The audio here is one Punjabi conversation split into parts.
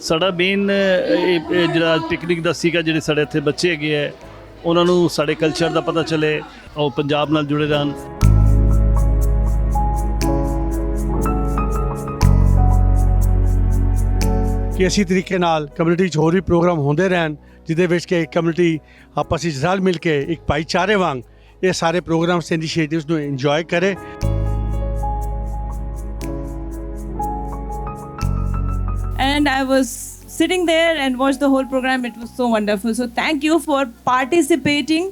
ਸਾਡਾ ਮੇਨ ਜਿਹੜਾ ਪਿਕਨਿਕ ਦਾ ਸੀਗਾ ਜਿਹੜੇ ਸਾਡੇ ਇੱਥੇ ਬੱਚੇ ਹੈਗੇ ਹੈ ਉਹਨਾਂ ਨੂੰ ਸਾਡੇ ਕਲਚਰ ਦਾ ਪਤਾ ਚੱਲੇ, ਉਹ ਪੰਜਾਬ ਨਾਲ ਜੁੜੇ ਰਹਿਣ। ਕਿ ਇਸੇ ਤਰੀਕੇ ਨਾਲ ਕਮਿਊਨਿਟੀ 'ਚ ਹੋਰ ਵੀ ਪ੍ਰੋਗਰਾਮ ਹੁੰਦੇ ਰਹਿਣ, ਜਿਹਦੇ ਵਿੱਚ ਕਿ ਕਮਿਊਨਿਟੀ ਆਪਸ ਵਿੱਚ ਰਲ ਮਿਲ ਕੇ ਇੱਕ ਭਾਈਚਾਰੇ ਵਾਂਗ ਇਹ ਸਾਰੇ ਪ੍ਰੋਗਰਾਮਸ ਇਨੀਸ਼ੀਏਟਿਵਸ ਨੂੰ ਇੰਜੋਏ ਕਰੇ। And I was sitting there and watched the whole program. It was so wonderful. So thank you for participating.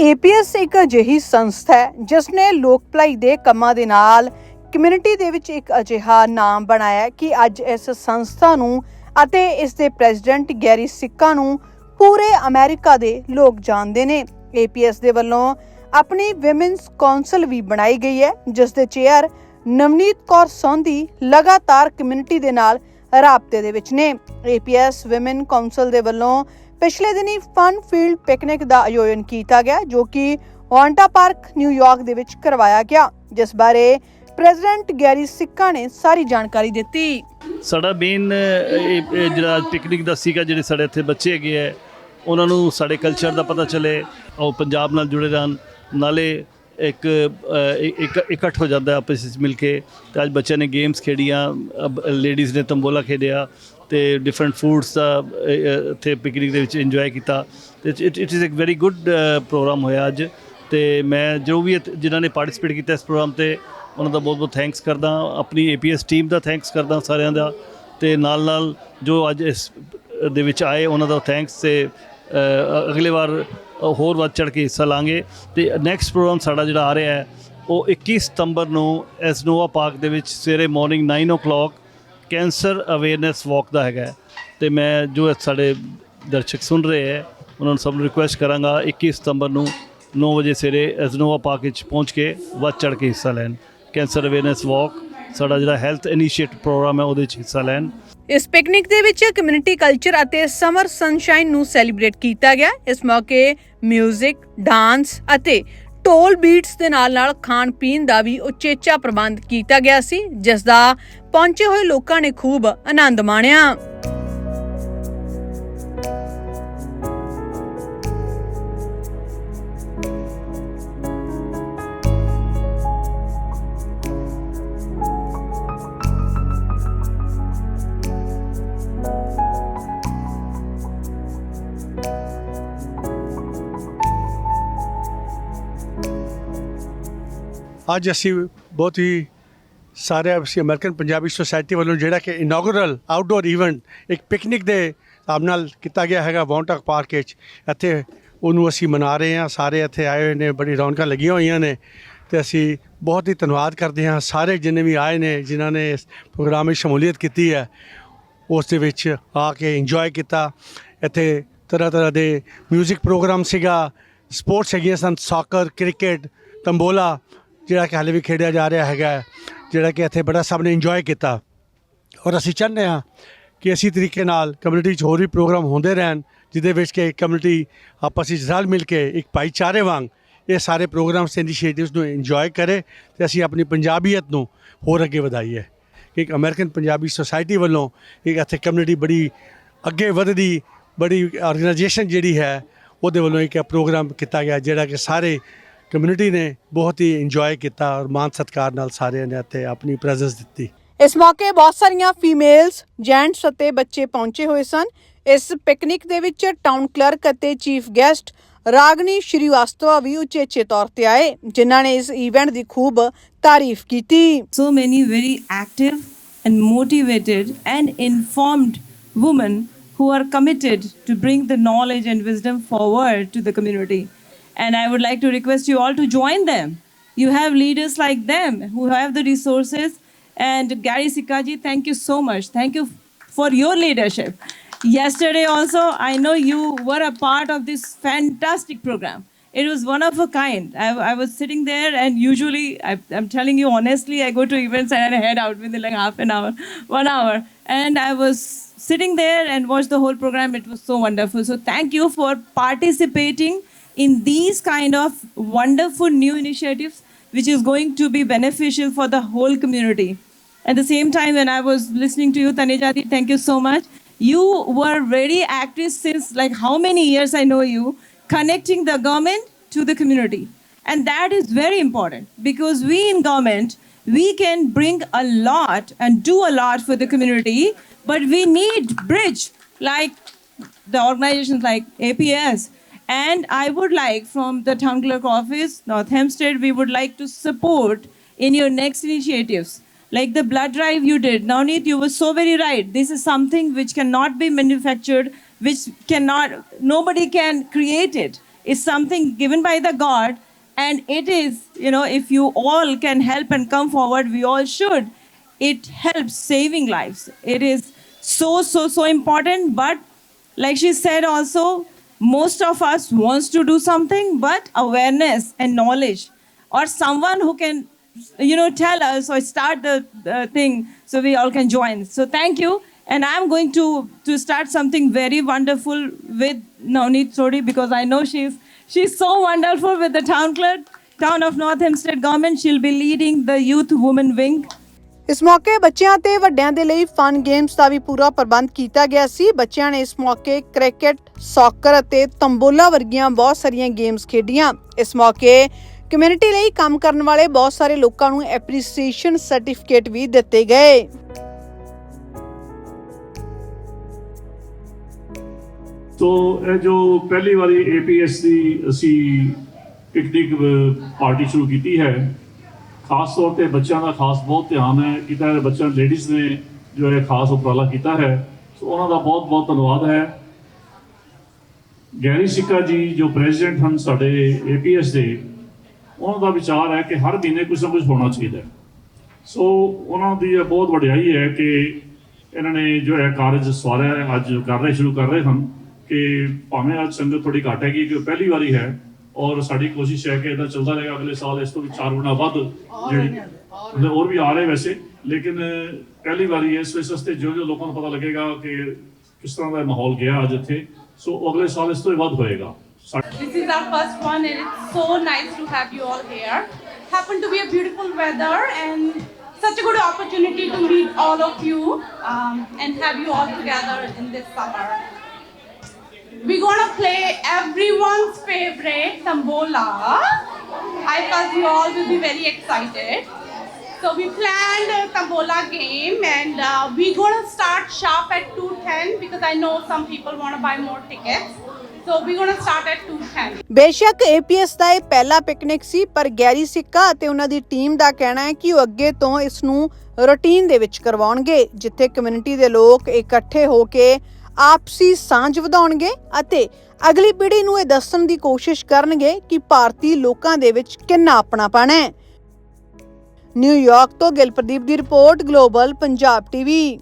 APS ਇੱਕ ਅਜਿਹੀ ਸੰਸਥਾ ਹੈ ਜਿਸ ਨੇ ਲੋਕ ਭਲਾਈ ਦੇ ਕੰਮਾਂ ਦੇ ਨਾਲ ਕਮਿਊਨਿਟੀ ਦੇ ਵਿੱਚ ਇੱਕ ਅਜਿਹਾ ਨਾਮ ਬਣਾਇਆ ਹੈ ਕਿ ਅੱਜ ਇਸ ਸੰਸਥਾ ਨੂੰ ਅਤੇ ਇਸ ਦੇ ਪ੍ਰੈਜ਼ੀਡੈਂਟ ਗੈਰੀ ਸਿੱਕਾ ਨੂੰ ਪੂਰੇ ਅਮਰੀਕਾ ਦੇ ਲੋਕ ਜਾਣਦੇ ਨੇ। ਏਪੀਐਸ ਦੇ ਵੱਲੋਂ ਆਪਣੀ ਵਿਮਨਸ ਕਾਉਂਸਲ ਵੀ ਬਣਾਈ ਗਈ ਹੈ, ਜਿਸ ਦੇ ਚੇਅਰ ਨਵਨੀਤ ਕੌਰ ਸੌਂਦੀ ਲਗਾਤਾਰ ਕਮਿਊਨਿਟੀ ਦੇ ਨਾਲ ਰਾਬਤੇ ਦੇ ਵਿੱਚ ਨੇ। ਏਪੀਐਸ ਵਿਮਨ ਕਾਉਂਸਲ ਦੇ ਵੱਲੋਂ ਪਿਛਲੇ ਦਿਨੀ ਫਨ ਫੀਲਡ ਪਿਕਨਿਕ ਦਾ ਆਯੋਜਨ ਕੀਤਾ ਗਿਆ, ਜੋ ਕਿ ਵਾਂਟਾ ਪਾਰਕ ਨਿਊਯਾਰਕ ਦੇ ਵਿੱਚ ਕਰਵਾਇਆ ਗਿਆ, ਜਿਸ ਬਾਰੇ ਪ੍ਰੈਜ਼ੀਡੈਂਟ ਗੈਰੀ ਸਿੱਕਾ ਨੇ ਸਾਰੀ ਜਾਣਕਾਰੀ ਦਿੱਤੀ। ਸਾਡਾ ਮੇਨ ਜਿਹੜਾ ਪਿਕਨਿਕ ਦਾ ਸੀਗਾ, ਜਿਹੜੇ ਸਾਡੇ ਇੱਥੇ ਬੱਚੇ ਹੈਗੇ ਹੈ ਉਹਨਾਂ ਨੂੰ ਸਾਡੇ ਕਲਚਰ ਦਾ ਪਤਾ ਚੱਲੇ ਉਹ ਪੰਜਾਬ ਨਾਲ ਜੁੜੇ ਰਹਿਣ ਨਾਲੇ ਇੱਕ ਅ, ਇੱਕ ਇਕੱਠ ਹੋ ਜਾਂਦਾ ਆਪਸ ਵਿੱਚ ਮਿਲ ਕੇ। ਤੇ ਅੱਜ ਬੱਚਿਆਂ ਨੇ ਗੇਮਸ ਖੇਡੀਆਂ ਲੇਡੀਜ਼ ਨੇ ਤੰਬੋਲਾ ਖੇਡਿਆ ਤੇ ਡਿਫਰੈਂਟ ਫੂਡਸ ਦਾ ਇੱਥੇ ਪਿਕਨਿਕ ਦੇ ਵਿੱਚ ਇੰਜੋਏ ਕੀਤਾ। ਤੇ ਇਟ ਇਟ ਇਜ਼ ਇੱਕ ਵੈਰੀ ਗੁੱਡ ਪ੍ਰੋਗਰਾਮ ਹੋਇਆ ਅੱਜ। ਤੇ ਮੈਂ ਜੋ ਵੀ ਜਿਨ੍ਹਾਂ ਨੇ ਪਾਰਟਿਸਿਪੇਟ ਕੀਤਾ ਇਸ ਪ੍ਰੋਗਰਾਮ ਤੇ ਉਹਨਾਂ ਦਾ ਬਹੁਤ ਬਹੁਤ ਥੈਂਕਸ ਕਰਦਾ। ਆਪਣੀ ਏਪੀਐਸ ਟੀਮ ਦਾ ਥੈਂਕਸ ਕਰਦਾ ਸਾਰਿਆਂ ਦਾ। ਤੇ ਨਾਲ ਨਾਲ ਜੋ ਅੱਜ ਇਸ ਦੇ ਵਿੱਚ ਆਏ ਉਹਨਾਂ ਦਾ ਥੈਂਕਸ ਤੇ ਅਗਲੇ ਵਾਰ ਹੋਰ ਵੱਧ ਚੜ ਕੇ ਹਿੱਸਾ ਲਾਂਗੇ ਤੇ ਨੈਕਸਟ ਪ੍ਰੋਗਰਾਮ ਸਾਡਾ ਜਿਹੜਾ ਆ ਰਿਹਾ ਹੈ, ਉਹ 21 ਸਤੰਬਰ ਨੂੰ ਐਸਨੋਵਾ ਪਾਰਕ ਦੇ ਵਿੱਚ ਸਵੇਰੇ ਮਾਰਨਿੰਗ 9:00 ਕੈਂਸਰ ਅਵੇਅਰਨੈਸ ਵਾਕ ਦਾ ਹੈਗਾ ਹੈ। ਤੇ ਮੈਂ ਜੋ ਸਾਡੇ ਦਰਸ਼ਕ ਸੁਣ ਰਹੇ ਹੈ, ਉਹਨਾਂ ਨੂੰ ਸਭ ਨੂੰ ਰਿਕੁਐਸਟ ਕਰਾਂਗਾ 21 ਸਤੰਬਰ ਨੂੰ 9 ਵਜੇ ਸਵੇਰੇ ਐਸਨੋਵਾ ਪਾਰਕ ਵਿੱਚ ਪਹੁੰਚ ਕੇ ਵੱਧ ਚੜ ਕੇ ਹਿੱਸਾ ਲੈਣ ਕੈਂਸਰ ਅਵੇਅਰਨੈਸ ਵਾਕ ਸਾਡਾ ਜਿਹੜਾ ਹੈਲਥ ਇਨੀਸ਼ੀਏਟਿਵ ਪ੍ਰੋਗਰਾਮ ਹੈ, ਉਹਦੇ ਵਿੱਚ ਹਿੱਸਾ ਲੈਣ। ਇਸ ਪਿਕਨਿਕ ਦੇ ਵਿੱਚ ਕਮਿਊਨਿਟੀ ਕਲਚਰ ਅਤੇ ਸਮਰ ਸਨਸ਼ਾਈਨ ਨੂੰ ਸੈਲੀਬ੍ਰੇਟ ਕੀਤਾ ਗਿਆ। ਇਸ ਮੌਕੇ 뮤직 ਡਾਂਸ ਅਤੇ ਢੋਲ ਬੀਟਸ ਦੇ ਨਾਲ ਨਾਲ ਖਾਣ ਪੀਣ ਦਾ ਵੀ ਉਚੇਚਾ ਪ੍ਰਬੰਧ ਕੀਤਾ ਗਿਆ ਸੀ, ਜਿਸ ਦਾ ਪਹੁੰਚੇ ਹੋਏ ਲੋਕਾਂ ਨੇ ਖੂਬ ਆਨੰਦ ਮਾਣਿਆ। ਅੱਜ ਅਸੀਂ ਬਹੁਤ ਹੀ ਸਾਰੇ ਅਸੀਂ ਅਮਰੀਕਨ ਪੰਜਾਬੀ ਸੁਸਾਇਟੀ ਵੱਲੋਂ ਜਿਹੜਾ ਕਿ ਇਨੋਗਰਲ ਆਊਟਡੋਰ ਇਵੈਂਟ ਇੱਕ ਪਿਕਨਿਕ ਦੇ ਹਿਸਾਬ ਨਾਲ ਕੀਤਾ ਗਿਆ ਹੈਗਾ ਵੌਂਟਕ ਪਾਰਕ ਵਿੱਚ। ਇੱਥੇ ਉਹਨੂੰ ਅਸੀਂ ਮਨਾ ਰਹੇ ਹਾਂ, ਸਾਰੇ ਇੱਥੇ ਆਏ ਹੋਏ ਨੇ, ਬੜੀ ਰੌਣਕਾਂ ਲੱਗੀਆਂ ਹੋਈਆਂ ਨੇ ਤੇ ਅਸੀਂ ਬਹੁਤ ਹੀ ਧੰਨਵਾਦ ਕਰਦੇ ਹਾਂ। ਸਾਰੇ ਜਿੰਨੇ ਵੀ ਆਏ ਨੇ, ਜਿਨ੍ਹਾਂ ਨੇ ਇਸ ਪ੍ਰੋਗਰਾਮ ਵਿੱਚ ਸ਼ਮੂਲੀਅਤ ਕੀਤੀ ਹੈ, ਉਸ ਦੇ ਵਿੱਚ ਆ ਕੇ ਇੰਜੋਏ ਕੀਤਾ। ਇੱਥੇ ਤਰ੍ਹਾਂ ਤਰ੍ਹਾਂ ਦੇ 뮤직 ਪ੍ਰੋਗਰਾਮ ਸੀਗਾ ਸਪੋਰਟਸ ਹੈਗੀਆਂ ਸਨ ਸਾਕਰ ਕ੍ਰਿਕਟ ਤੰਬੋਲਾ ਜਿਹੜਾ ਕਿ ਹਾਲੇ ਵੀ ਖੇਡਿਆ ਜਾ ਰਿਹਾ ਹੈਗਾ, ਜਿਹੜਾ ਕਿ ਇੱਥੇ ਬੜਾ ਸਭ ਨੇ ਇੰਜੋਏ ਕੀਤਾ। ਔਰ ਅਸੀਂ ਚਾਹੁੰਦੇ ਹਾਂ ਕਿ ਇਸੇ ਤਰੀਕੇ ਨਾਲ ਕਮਿਊਨਿਟੀ 'ਚ ਹੋਰ ਵੀ ਪ੍ਰੋਗਰਾਮ ਹੁੰਦੇ ਰਹਿਣ, ਜਿਹਦੇ ਵਿੱਚ ਕਿ ਕਮਿਊਨਿਟੀ ਆਪਸ ਵਿੱਚ ਰਲ ਮਿਲ ਕੇ ਇੱਕ ਭਾਈਚਾਰੇ ਵਾਂਗ ਇਹ ਸਾਰੇ ਪ੍ਰੋਗਰਾਮਸ ਇਨੀਸ਼ੀਏਟਿਵਸ ਨੂੰ ਇੰਜੋਏ ਕਰੇ ਤੇ ਅਸੀਂ ਆਪਣੀ ਪੰਜਾਬੀਅਤ ਨੂੰ ਹੋਰ ਅੱਗੇ ਵਧਾਈਏ। ਇੱਕ ਅਮਰੀਕਨ ਪੰਜਾਬੀ ਸੁਸਾਇਟੀ ਵੱਲੋਂ ਇੱਕ ਇੱਥੇ ਕਮਿਊਨਿਟੀ ਬੜੀ ਅੱਗੇ ਵਧਦੀ, ਬੜੀ ਆਰਗੇਨਾਈਜੇਸ਼ਨ ਜਿਹੜੀ ਹੈ, ਉਹਦੇ ਵੱਲੋਂ ਇੱਕ ਪ੍ਰੋਗਰਾਮ ਕੀਤਾ ਗਿਆ, ਜਿਹੜਾ ਕਿ ਸਾਰੇ ਕਮਿਊਨਿਟੀ ਨੇ ਬਹੁਤ ਹੀ ਇੰਜੋਏ ਕੀਤਾ ਔਰ ਮਾਨ ਸਤਿਕਾਰ ਨਾਲ ਸਾਰਿਆਂ ਨੇ ਇੱਥੇ ਆਪਣੀ ਪ੍ਰੈਜ਼ੈਂਸ ਦਿੱਤੀ। ਇਸ ਮੌਕੇ ਬਹੁਤ ਸਾਰੀਆਂ ਫੀਮੇਲਸ ਜੈਂਟਸ ਅਤੇ ਬੱਚੇ ਪਹੁੰਚੇ ਹੋਏ ਸਨ। ਇਸ ਪਿਕਨਿਕ ਦੇ ਵਿੱਚ ਟਾਊਨ ਕਲਰਕ ਅਤੇ ਚੀਫ ਗੈਸਟ ਰਾਗਨੀ ਸ਼੍ਰੀਵਾਸਤਵਾ ਵੀ ਉਚੇਚੇ ਤੌਰ ਤੇ ਆਏ ਜਿਨ੍ਹਾਂ ਨੇ ਇਸ ਇਵੈਂਟ ਦੀ ਖੂਬ ਤਾਰੀਫ ਕੀਤੀ। So many very active and motivated and informed women who are committed to bring the knowledge and wisdom forward to the community. And I would like to request you all to join them. You have leaders like them who have the resources. And Gary Sikaji, thank you so much. Thank you for your leadership. Yesterday also, I know you were a part of this fantastic program. It was one of a kind. I, I was sitting there, and usually, I, I'm telling you honestly, I go to events and I head out within like half an hour, one hour. And I was sitting there and watched the whole program. It was so wonderful. So, thank you for participating in these kind of wonderful new initiatives, which is going to be beneficial for the whole community. At the same time, when I was listening to you, Tanejati, thank you so much. You were very active since like how many years I know you, connecting the government to the community. And that is very important because we in government, we can bring a lot and do a lot for the community, but we need bridge like the organizations like APS. And I would like from the town clerk office, North Hempstead, we would like to support in your next initiatives. Like the blood drive you did. Navneet, you were so very right. This is something which cannot be manufactured, which cannot, nobody can create it. It's something given by the God. And it is, you know, if you all can help and come forward, we all should. It helps saving lives. It is so, so, so important. But like she said also, most of us wants to do something, but awareness and knowledge or someone who can, you know, tell us or start the, thing so we all can join. So thank you. And I'm going to, to start something very wonderful with Navneet Sodi because I know she's she's so wonderful with the town clerk, town of North Hempstead government. She'll be leading the youth women wing. ਇਸ ਮੌਕੇ ਬੱਚਿਆਂ ਤੇ ਵੱਡਿਆਂ ਦੇ ਲਈ ਫਨ ਗੇਮਸ ਦਾ ਵੀ ਪੂਰਾ ਪ੍ਰਬੰਧ ਕੀਤਾ ਗਿਆ ਸੀ। ਬੱਚਿਆਂ ਨੇ ਇਸ ਮੌਕੇ ਕ੍ਰਿਕਟ, ਸੌਕਰ ਅਤੇ ਤੰਬੋਲਾ ਵਰਗੀਆਂ ਬਹੁਤ ਸਾਰੀਆਂ ਗੇਮਸ ਖੇਡੀਆਂ। ਇਸ ਮੌਕੇ ਕਮਿਊਨਿਟੀ ਲਈ ਕੰਮ ਕਰਨ ਵਾਲੇ ਬਹੁਤ ਸਾਰੇ ਲੋਕਾਂ ਨੂੰ ਐਪਰੀਸੀਏਸ਼ਨ ਸਰਟੀਫਿਕੇਟ ਵੀ ਦਿੱਤੇ ਗਏ। ਤੋ ਇਹ ਜੋ ਪਹਿਲੀ ਵਾਰੀ APS ਦੀ ਅਸੀਂ ਪਿਕਨਿਕ ਪਾਰਟੀ ਸ਼ੁਰੂ ਕੀਤੀ ਹੈ ਖਾਸ ਤੌਰ ਤੇ ਬੱਚਿਆਂ ਦਾ ਖਾਸ ਬਹੁਤ ਧਿਆਨ ਹੈ, ਕੀਤਾ ਹੈ ਬੱਚਿਆਂ ਲੇਡੀਜ਼ ਨੇ ਜੋ ਇਹ ਖਾਸ ਉਪਰਾਲਾ ਕੀਤਾ ਹੈ, ਸੋ ਉਹਨਾਂ ਦਾ ਬਹੁਤ ਬਹੁਤ ਧੰਨਵਾਦ ਹੈ। ਗੈਰੀ ਸਿੱਕਾ ਜੀ, ਜੋ ਪ੍ਰੈਜ਼ੀਡੈਂਟ ਹਨ ਸਾਡੇ APS ਦੇ, ਉਹਨਾਂ ਦਾ ਵਿਚਾਰ ਹੈ ਕਿ ਹਰ ਮਹੀਨੇ ਕੁਝ ਨਾ ਕੁਝ ਹੋਣਾ ਚਾਹੀਦਾ ਹੈ। ਸੋ ਉਹਨਾਂ ਦੀ ਇਹ ਬਹੁਤ ਵਡਿਆਈ ਹੈ ਕਿ ਇਹਨਾਂ ਨੇ ਜੋ ਹੈ ਕਾਰਜ ਸਵਾਰਿਆ ਅੱਜ ਕਰ ਰਹੇ, ਸ਼ੁਰੂ ਕਰ ਰਹੇ ਹਨ ਕਿ ਭਾਵੇਂ ਅੱਜ ਸੰਗਤ ਥੋੜੀ ਘੱਟ ਹੈਗੀ ਕਿ ਪਹਿਲੀ ਵਾਰੀ ਹੈ ਔਰ ਸਾਡੀ ਕੋਸ਼ਿਸ਼ ਹੈ ਕਿ ਇਹਦਾ ਚੱਲਦਾ ਰਹੇਗਾ ਅਗਲੇ ਸਾਲ ਇਸ ਤੋਂ ਵੀ ਚਾਰ ਗੁਣਾ ਵੱਧ ਜਿਹੜੀ ਮਤਲਬ ਹੋਰ ਵੀ ਆ ਰਹੇ ਵੈਸੇ ਲੇਕਿਨ ਪਹਿਲੀ ਵਾਰੀ ਇਸ ਵਾਸਤੇ ਜੋ ਜੋ ਲੋਕਾਂ ਨੂੰ ਪਤਾ ਲੱਗੇਗਾ ਕਿ ਕਿਸ ਤਰ੍ਹਾਂ ਦਾ ਮਾਹੌਲ ਗਿਆ ਅੱਜ ਇੱਥੇ ਸੋ ਅਗਲੇ ਸਾਲ ਇਸ ਤੋਂ ਵੀ ਵੱਧ ਹੋਏਗਾ ਸਾ- This is our first one and it's so nice to have you all here. Happened to be a beautiful weather and such a good opportunity to meet all of you um, and have you all together in this summer. We're gonna play everyone's favorite Tambola. I thought you all will be very excited. So we planned a Tambola game and uh, we're gonna start sharp at 2.10 because I know some people wanna buy more tickets. So we're gonna start at 2.10. ਬੇਸ਼ੱਕ APS ਦਾ ਇਹ ਪਹਿਲਾ ਪਿਕਨਿਕ ਸੀ ਪਰ ਗੈਰੀ ਸਿੱਕਾ ਅਤੇ ਉਹਨਾਂ ਦੀ ਟੀਮ ਦਾ ਕਹਿਣਾ ਹੈ ਕਿ ਉਹ ਅੱਗੇ ਤੋਂ ਇਸ ਨੂੰ ਰੁਟੀਨ ਦੇ ਵਿੱਚ ਕਰਵਾਉਣਗੇ ਜਿੱਥੇ ਕਮਿਊਨਿਟੀ ਦੇ ਲੋਕ ਇਕੱਠੇ ਹੋ ਕੇ ਆਪਸੀ ਸਾਂਝ ਵਧਾਉਣਗੇ ਅਤੇ ਅਗਲੀ ਪੀੜ੍ਹੀ ਨੂੰ ਇਹ ਦੱਸਣ ਦੀ ਕੋਸ਼ਿਸ਼ ਕਰਨਗੇ ਕਿ ਭਾਰਤੀ ਲੋਕਾਂ ਦੇ ਵਿੱਚ ਕਿੰਨਾ ਆਪਣਾਪਣ ਹੈ। ਨਿਊਯਾਰਕ ਤੋਂ ਗਿਲਪ੍ਰਦੀਪ ਦੀ ਰਿਪੋਰਟ, ਗਲੋਬਲ ਪੰਜਾਬ ਟੀਵੀ।